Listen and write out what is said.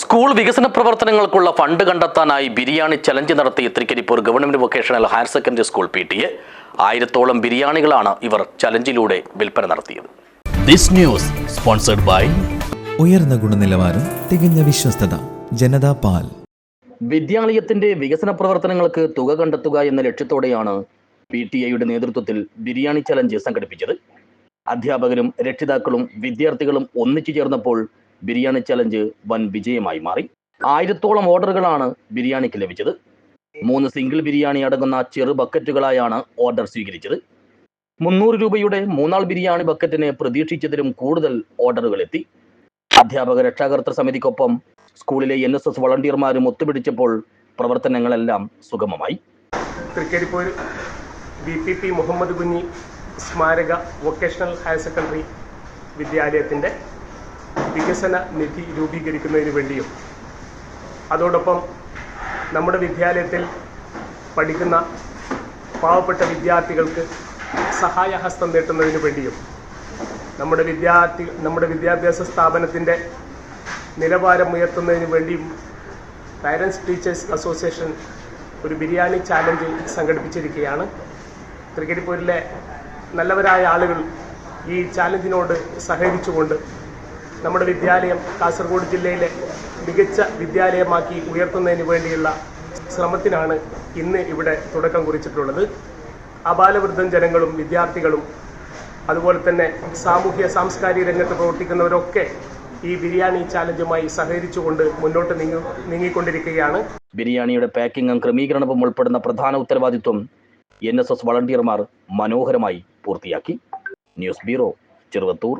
School വികസന പ്രവർത്തനങ്ങൾക്കുള്ള fund കണ്ടെത്താനായി biryani challenge നടത്തി Trikaripur government vocational higher secondary school P T A. ആയിരത്തോളം ബിരിയാണികളാണ് ഇവർ ചലഞ്ചിലൂടെ വിൽപ്പന നടത്തിയത്. This news sponsored by ഉയർന്ന ഗുണനിലവാരം തികഞ്ഞ വിശ്വസ്തത ജനതാ പാൽ. വിദ്യാലയത്തിന്റെ വികസന പ്രവർത്തനങ്ങൾക്ക് തുക കണ്ടെത്തുക എന്ന ലക്ഷ്യത്തോടെയാണ് പി ടി എയുടെ നേതൃത്വത്തിൽ ബിരിയാണി ചലഞ്ച് സംഘടിപ്പിച്ചത്. അധ്യാപകരും രക്ഷിതാക്കളും വിദ്യാർത്ഥികളും ഒന്നിച്ചു ചേർന്നപ്പോൾ ബിരിയാണി ചലഞ്ച് വൻ വിജയമായി മാറി. ആയിരത്തോളം ഓർഡറുകളാണ് ബിരിയാണിക്ക് ലഭിച്ചത്. മൂന്ന് സിംഗിൾ ബിരിയാണി അടങ്ങുന്ന ചെറു ബക്കറ്റുകളായാണ് ഓർഡർ സ്വീകരിച്ചത്. മുന്നൂറ് രൂപയുടെ മൂന്നാൾ ബിരിയാണി ബക്കറ്റിന് പ്രതീക്ഷിച്ചതിലും കൂടുതൽ ഓർഡറുകൾ എത്തി. അധ്യാപക രക്ഷാകർതൃ സമിതിക്കൊപ്പം സ്കൂളിലെ എൻ എസ് എസ് വളണ്ടിയർമാരും ഒത്തുപിടിച്ചപ്പോൾ പ്രവർത്തനങ്ങളെല്ലാം സുഗമമായി. B P P Muhammad Kunhi സ്മാരക വൊക്കേഷണൽ ഹയർ സെക്കൻഡറി വിദ്യാലയത്തിന്റെ വികസന നിധി രൂപീകരിക്കുന്നതിന് വേണ്ടിയും അതോടൊപ്പം നമ്മുടെ വിദ്യാലയത്തിൽ പഠിക്കുന്ന പാവപ്പെട്ട വിദ്യാർത്ഥികൾക്ക് സഹായഹസ്തം നീട്ടുന്നതിന് വേണ്ടിയും നമ്മുടെ വിദ്യാർത്ഥി നമ്മുടെ വിദ്യാഭ്യാസ സ്ഥാപനത്തിന്റെ നിലവാരം ഉയർത്തുന്നതിന് വേണ്ടിയും പാരൻസ് ടീച്ചേഴ്സ് അസോസിയേഷൻ ഒരു ബിരിയാണി ചാലഞ്ച് സംഘടിപ്പിച്ചിരിക്കുകയാണ്. തൃക്കരിപ്പൂരിലെ നല്ലവരായ ആളുകൾ ഈ ചാലഞ്ചിനോട് സഹകരിച്ചുകൊണ്ട് നമ്മുടെ വിദ്യാലയം കാസർഗോഡ് ജില്ലയിലെ മികച്ച വിദ്യാലയമാക്കി ഉയർത്തുന്നതിന് വേണ്ടിയുള്ള ശ്രമത്തിനാണ് ഇന്ന് ഇവിടെ തുടക്കം കുറിച്ചിട്ടുള്ളത്. അബാലവൃദ്ധം ജനങ്ങളും വിദ്യാർത്ഥികളും അതുപോലെ തന്നെ സാമൂഹ്യ സാംസ്കാരിക രംഗത്ത് പ്രവർത്തിക്കുന്നവരൊക്കെ ഈ ബിരിയാണി ചാലഞ്ചുമായി സഹകരിച്ചുകൊണ്ട് മുന്നോട്ട് നീങ്ങി നീങ്ങിക്കൊണ്ടിരിക്കുകയാണ്. ബിരിയാണിയുടെ പാക്കിങ്ങും ക്രമീകരണവും ഉൾപ്പെടുന്ന പ്രധാന ഉത്തരവാദിത്വം എൻ എസ് എസ് വളണ്ടിയർമാർ മനോഹരമായി പൂർത്തിയാക്കി. News bureau Cheruvathur.